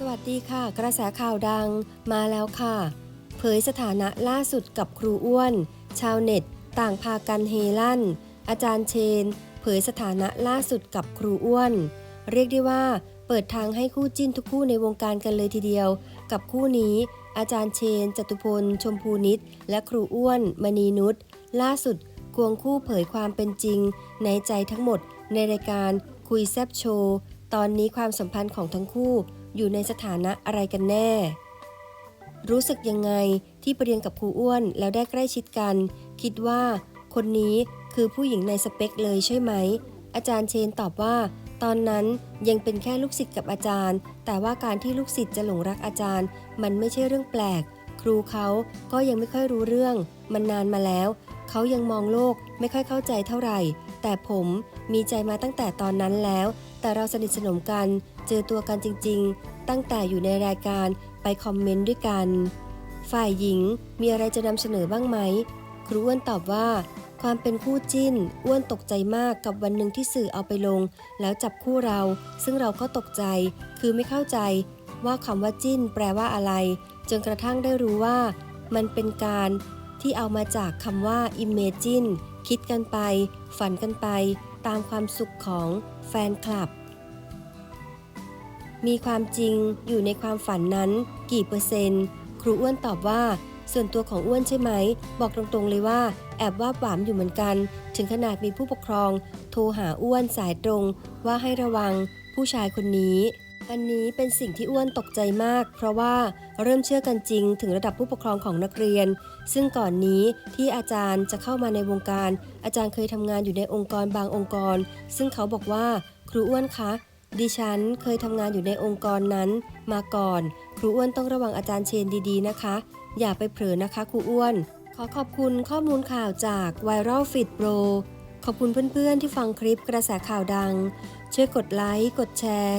สวัสดีค่ะ กระแสข่าวดังมาแล้วค่ะ เผยสถานะล่าสุดกับครูอ้วน ชาวเน็ต ต่างพากันเฮลั่น อาจารย์เชน เผยสถานะล่าสุดกับครูอ้วน เรียกได้ว่า เปิดทางให้คู่จิ้นทุกคู่ในวงการกันเลยทีเดียว กับคู่นี้ อาจารย์เชน จตุพล ชมพูนิตและครูอ้วน มณีนุชล่าสุดควงคู่เผยความเป็นจริง ในใจทั้งหมดในรายการคุยแซบโชว์ ตอนนี้ความสัมพันธ์ของทั้งคู่อยู่ในสถานะอะไรกันแน่ รู้สึกยังไงที่ไปเรียนกับครูอ้วนแล้วได้ใกล้ชิดกัน คิดว่า คนนี้คือผู้หญิงในสเปคเลยใช่ไหม อาจารย์เชนตอบว่า ตอนนั้นยังเป็นแค่ลูกศิษย์กับอาจารย์ แต่ว่าการที่ลูกศิษย์จะหลงรักอาจารย์ มันไม่ใช่เรื่องแปลก ครูเขาก็ยังไม่ค่อยรู้เรื่อง มันนานมาแล้ว เขายังมองโลกไม่ค่อยเข้าใจเท่าไหร่ แต่ผมมีใจมาตั้งแต่ตอนนั้นแล้ว แต่เราสนิทสนมกัน เจอตัวกันจริง ๆ ตั้งแต่อยู่ในรายการไปคอมเมนต์ด้วยกัน ฝ่ายหญิงมีอะไรจะนำเสนอบ้างไหม ครูอ้วนตอบว่า ความเป็นคู่จิ้น อ้วนตกใจมากกับวันหนึ่งที่สื่อเอาไปลง แล้วจับคู่เรา ซึ่งเราก็ตกใจ คือไม่เข้าใจว่าคำว่าจิ้น แปลว่าอะไร จนกระทั่งได้รู้ว่า มันเป็นการ ที่เอามาจากคำว่า imagine คิดกันไป ฝันกันไป ตามความสุขของแฟนคลับ มีความจริงอยู่ในความฝันนั้นกี่เปอร์เซ็นต์ ครูอ้วนตอบว่า ส่วนตัวของอ้วนใช่ไหม บอกตรงๆเลยว่า แอบว่าหวามอยู่เหมือนกัน ถึงขนาดมีผู้ปกครอง โทรหาอ้วนสายตรงว่าให้ระวังผู้ชายคนนี้ อันนี้เป็นสิ่งที่อ้วนตกใจมาก เพราะว่าเริ่มเชื่อกันจริงถึงระดับผู้ปกครองของนักเรียน ซึ่งก่อนนี้ที่อาจารย์จะเข้ามาในวงการ อาจารย์เคยทำงานอยู่ในองค์กรบางองค์กร ซึ่งเขาบอกว่า ครูอ้วนคะ ดิฉันเคยทำงานอยู่ในองค์กรนั้น มาก่อน ครูอ้วนต้องระวังอาจารย์เชนดีๆนะคะ อย่าไปเผลอนะคะ ครูอ้วน ขอขอบคุณข้อมูลข่าวจาก Viral Fit Pro ขอบคุณเพื่อนๆที่ฟังคลิปกระแสข่าวดัง ช่วยกดไลค์กดแชร์